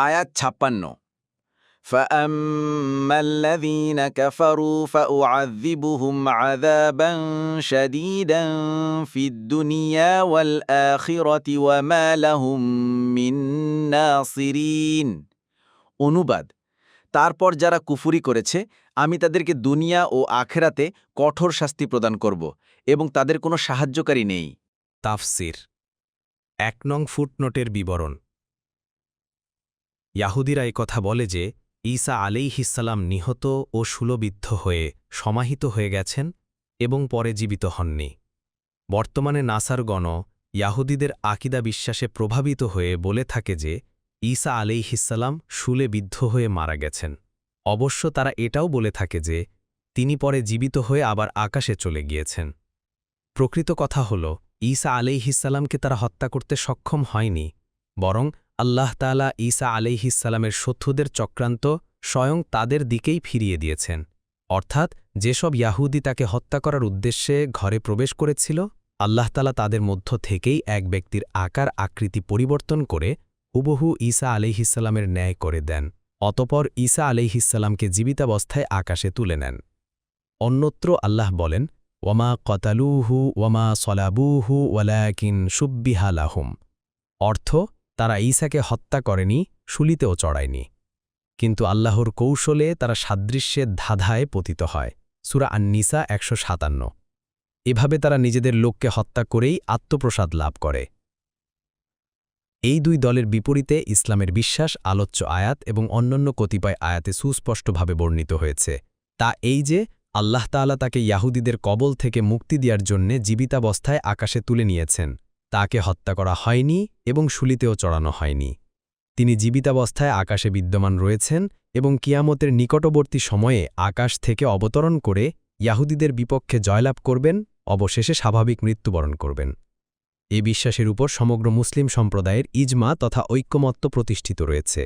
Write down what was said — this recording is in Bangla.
আয়াত ছাপ্পান্ন فأما الذين كفروا فأعذبهم عذابا شديدا في الدنيا والآخرة وما لهم من ناصرين অনুবাদ তারপর যারা কুফুরি করেছে আমি তাদেরকে দুনিয়া ও আখেরাতে কঠোর শাস্তি প্রদান করব এবং তাদের কোনো সাহায্যকারী নেই তাফসির এক নং ফুটনোটের বিবরণ ইয়াহুদিরা কথা বলে যে, ঈসা আলাইহিসাল্লাম নিহত ও সুলবিদ্ধ হয়ে সমাহিত হয়ে গেছেন এবং পরে জীবিত হননি। বর্তমানে নাসারগণ ইয়াহুদিদের আকিদা বিশ্বাসে প্রভাবিত হয়ে বলে থাকে যে, ঈসা আলাইহিসাল্লাম শুলে বিদ্ধ হয়ে মারা গেছেন। অবশ্য তারা এটাও বলে থাকে যে, তিনি পরে জীবিত হয়ে আবার আকাশে চলে গিয়েছেন। প্রকৃত কথা হল, ঈসা আলাইহিসাল্লামকে তারা হত্যা করতে সক্ষম হয়নি, বরং আল্লাহ তালা ঈসা আলাইহিসাল্লামের শত্রুদের চক্রান্ত স্বয়ং তাদের দিকেই ফিরিয়ে দিয়েছেন। অর্থাৎ যেসব ইয়াহুদি তাকে হত্যা করার উদ্দেশ্যে ঘরে প্রবেশ করেছিল, আল্লাহ তালা তাদের মধ্য থেকেই এক ব্যক্তির আকার আকৃতি পরিবর্তন করে হুবহু ঈসা আলিহিসাল্লামের ন্যায় করে দেন, অতপর ঈসা আলিহিসাল্লামকে জীবিতাবস্থায় আকাশে তুলে নেন। অন্যত্র আল্লাহ বলেন, ওয়ামা কতালুহু ওয়ামা সলাবুহু, ওয়ালাকিন সুব্বিহালাহুম অর্থ তারা ঈসাকে হত্যা করেনি, শুলিতেও চড়ায়নি। কিন্তু আল্লাহর কৌশলে তারা সাদৃশ্যের ধাধায় পতিত হয়। সুরা আন্নিসা একশো সাতান্ন। এভাবে তারা নিজেদের লোককে হত্যা করেই আত্মপ্রসাদ লাভ করে। এই দুই দলের বিপরীতে ইসলামের বিশ্বাস, আলোচ্য আয়াত এবং অন্যান্য কতিপয় আয়াতে সুস্পষ্টভাবে বর্ণিত হয়েছে। তা এই যে, আল্লাহ তাআলা তাকে ইয়াহুদিদের কবল থেকে মুক্তি দেওয়ার জন্যে জীবিতাবস্থায় আকাশে তুলে নিয়েছেন। তাকে হত্যা করা হয়নি এবং শুলিতেও চড়ানো হয়নি। তিনি জীবিতাবস্থায় আকাশে বিদ্যমান রয়েছেন এবং কিয়ামতের নিকটবর্তী সময়ে আকাশ থেকে অবতরণ করে ইয়াহুদিদের বিপক্ষে জয়লাভ করবেন, অবশেষে স্বাভাবিক মৃত্যুবরণ করবেন। এ বিশ্বাসের উপর সমগ্র মুসলিম সম্প্রদায়ের ইজমা তথা ঐক্যমত্য প্রতিষ্ঠিত রয়েছে।